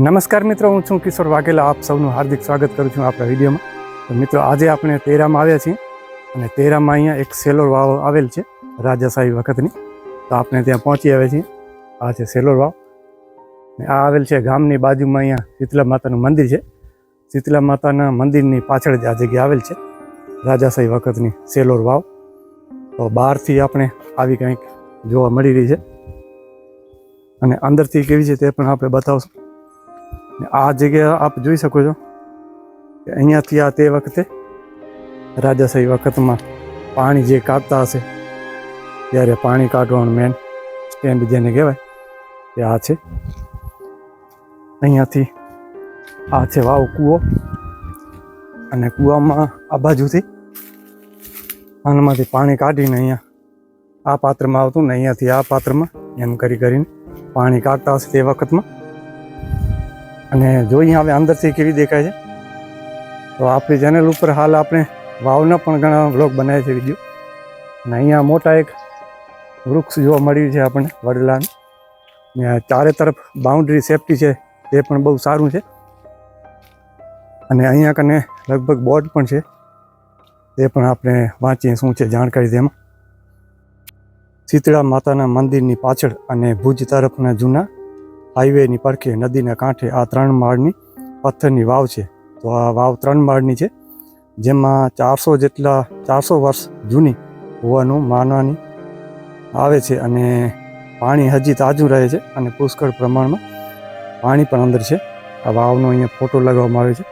નમસ્કાર મિત્રો, હું છું કિશોર વાઘેલા. આપ સૌનું હાર્દિક સ્વાગત કરું છું આપણા વિડીયોમાં. તો મિત્રો, આજે આપણે તેરામાં આવ્યા છીએ અને તેરામાં અહીંયા એક સેલોર વાવ આવેલ છે રાજાશાહી વખતની. તો આપણે ત્યાં પહોંચી આવ્યા છીએ. આ છે સેલોર વાવ. ને આ આવેલ છે ગામની બાજુમાં અહીંયા શીતલા માતાનું મંદિર છે. શીતલા માતાના મંદિરની પાછળ જ આ જગ્યા આવેલ છે રાજાશાહી વખતની સેલોર વાવ. તો બહારથી આપણે આવી કંઈક જોવા મળી રહી છે. અને અંદરથી કેવી છે તે પણ આપણે બતાવશું. આ જગ્યા આપ જોઈ શકો છો કે અહીંયાથી આ તે વખતે રાજાશાહી વખતમાં પાણી જે કાઢતા હશે, ત્યારે પાણી કાઢવાનું મેન સ્ટેન્ડ જેને કહેવાય તે આ છે. અહીંયાથી આ છે વાવ કૂવો અને કૂવામાં આ બાજુથી આનામાંથી પાણી કાઢીને અહીંયા આ પાત્રમાં આવતું ને અહીંયાથી આ પાત્રમાં એમ કરી કરીને પાણી કાઢતા હશે તે વખતમાં. અને જોઈએ હવે અંદરથી કેવી દેખાય છે. તો આપણી ચેનલ ઉપર હાલ આપણે વાવના પણ ઘણા વ્લોગ બનાવ્યા છે વીડિયો અને અહીંયા મોટા એક વૃક્ષ જોવા મળ્યું છે આપણને વડલાનું. ને ચારે તરફ બાઉન્ડ્રી સેફટી છે તે પણ બહુ સારું છે. અને અહીંયા કને લગભગ બોર્ડ પણ છે. તે પણ આપણે વાંચીએ શું છે જાણકારી તેમાં શીતળા માતાના મંદિરની પાછળ અને ભુજ તરફના જૂના હાઈવેની પડખે, નદીના કાંઠે આ ત્રણ માળની પથ્થરની વાવ છે. તો આ વાવ ત્રણ માળની છે, જેમાં ચારસો જેટલા, ચારસો વર્ષ જૂની હોવાનું માનવાની આવે છે અને પાણી હજી તાજું રહે છે અને પુષ્કળ પ્રમાણમાં પાણી પણ અંદર છે. આ વાવનો અહીંયા ફોટો લગાવવામાં આવે છે.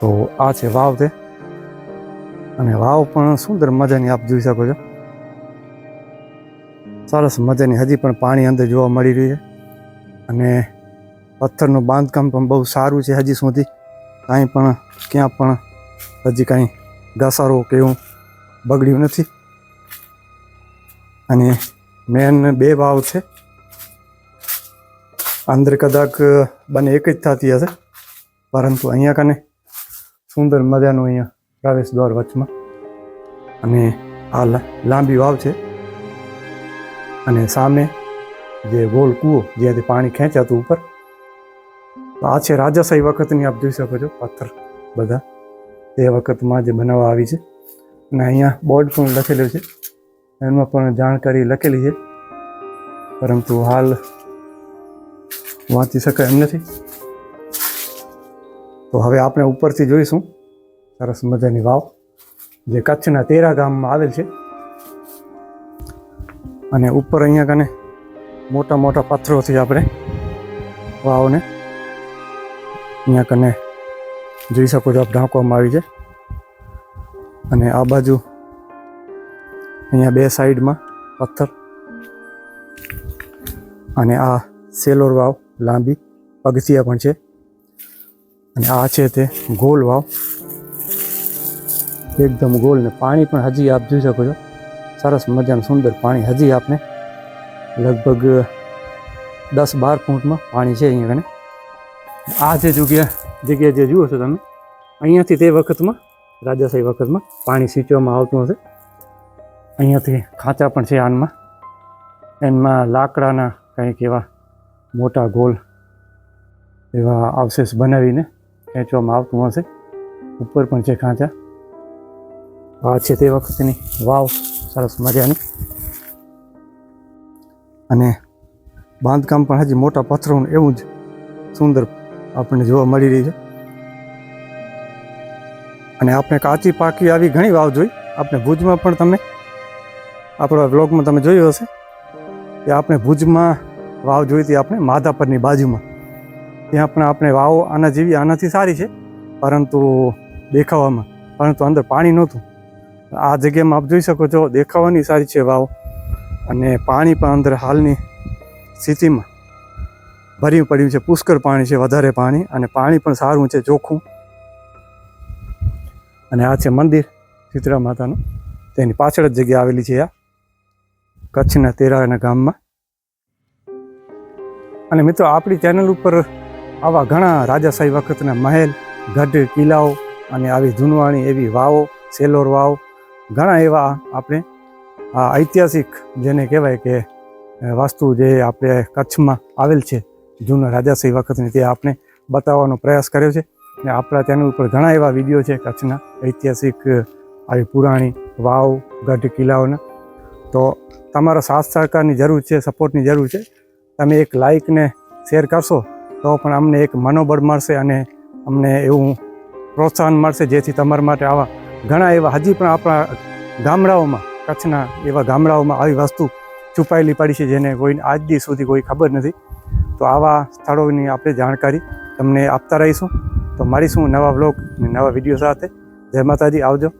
તો આ છે વાવ તે. અને વાવ પણ સુંદર મજાની આપ જોઈ શકો છો. સરસ મજાની હજી પણ પાણી અંદર જોવા મળી રહ્યું છે. અને પથ્થરનું બાંધકામ પણ બહુ સારું છે હજી સુધી. કાંઈ પણ, ક્યાં પણ હજી કાંઈ ઘસારો કે એવું બગડ્યું નથી. અને મેન બે વાવ છે. અંદર કદાચ બને એક જ થતી હશે. પરંતુ અહીંયા કને સુંદર મજાનું અહીંયા પ્રવેશ દ્વાર વચમાં. અને આ લાંબી વાવ છે. અને સામે જે ગોળ કૂવો જ્યાંથી પાણી ખેંચાતું ઉપર. આ છે રાજાશાહી વખતની આપ જોઈ શકો છો પથ્થર બધા. તે વખતમાં જે બનાવવા આવી છે. અને અહીંયા બોર્ડ પણ લખેલું છે. એમાં પણ જાણકારી લખેલી છે. પરંતુ હાલ વાંચી શકાય એમ નથી. તો હવે આપણે ઉપરથી જોઈશું. સરસ મજાની વાવ, જે કચ્છના તેરા ગામમાં આવેલ છે. અને ઉપર અહીંયા કને મોટા મોટા પથ્થરોથી આપણે વાવને અહીંયા કને જોઈ શકો છો આપ ઢાંકવામાં આવી છે. અને આ બાજુ અહીંયા બે સાઈડમાં પથ્થર અને આ સેલોર વાવ લાંબી, પગથિયા પણ છે. અને આ છે તે ગોલ વાવ. એકદમ ગોલ ને પાણી પણ હજી આપ જોઈ શકો છો. સરસ મજાનું સુંદર પાણી હજી આપને લગભગ દસ બાર ફૂટમાં પાણી છે અહીંયા કને. આ જે જગ્યા જગ્યા જે જુઓ છો તમે, અહીંયાથી તે વખતમાં રાજાશાહી વખતમાં પાણી સિંચવામાં આવતું હશે. અહીંયાથી ખાંચા પણ છે આનમાં. એમાં લાકડાના કંઈક એવા મોટા ગોલ એવા અવશેષ બનાવીને ખેંચવામાં આવતું હશે. ઉપર પણ છે ખાંચા. આ છે તે વખતની વાવ. સરસ મજાની. અને બાંધકામ પણ હજી મોટા પથ્થરોનું એવું જ સુંદર આપણને જોવા મળી રહી છે. અને આપણે કાચી પાકી આવી ઘણી વાવ જોઈ. આપણે ભુજમાં પણ તમે આપણા બ્લોગમાં તમે જોયું હશે કે આપણે ભુજમાં વાવ જોઈ હતી આપણે માધાપરની બાજુમાં. ત્યાં પણ આપણે વાવ આના જેવી આનાથી સારી છે, પરંતુ દેખાવામાં, પરંતુ અંદર પાણી નહોતું. આ જગ્યામાં આપ જોઈ શકો છો, દેખાવાની સારી છે વાવ. અને પાણી પણ અંદર હાલની સ્થિતિમાં ભર્યું પડ્યું છે. પુષ્કળ પાણી છે, વધારે પાણી અને પાણી પણ સારું છે ચોખ્ખું અને આ છે મંદિર શીતળા માતાનું. તેની પાછળ જ જગ્યા આવેલી છે આ કચ્છના તેરાના ગામમાં. અને મિત્રો, આપણી ચેનલ ઉપર આવા ઘણા રાજાશાહી વખતના મહેલ, ગઢ, કિલ્લાઓ અને આવી જૂનવાણી એવી વાવો, સેલોર વાવ, ઘણા એવા આપણે આ ઐતિહાસિક જેને કહેવાય કે વાસ્તુ જે આપણે કચ્છમાં આવેલ છે, જૂના રાજાશાહી વખતની, તે આપણે બતાવવાનો પ્રયાસ કર્યો છે. ને આપણા ચેનલ ઉપર ઘણા એવા વીડિયો છે કચ્છના ઐતિહાસિક આવી પુરાણી વાવ, ગઢ કિલ્લાઓના. તો તમારો સાથ સહકારની જરૂર છે, સપોર્ટની જરૂર છે. તમે એક લાઇકને શેર કરશો, તો પણ અમને એક મનોબળ મળશે અને અમને એવું પ્રોત્સાહન મળશે, જેથી તમારા માટે આવા ઘણા એવા, હજી પણ આપણા ગામડાઓમાં કચ્છના એવા ગામડાઓમાં આવી વસ્તુ છુપાયેલી પડી છે જેને કોઈ આજ દી સુધી કોઈ ખબર નથી. તો આવા સ્થળોની આપણે જાણકારી તમને આપતા રહીશું. તો મળીશું નવા વ્લોગ અને નવા વીડિયો સાથે. જય માતાજી, આવજો.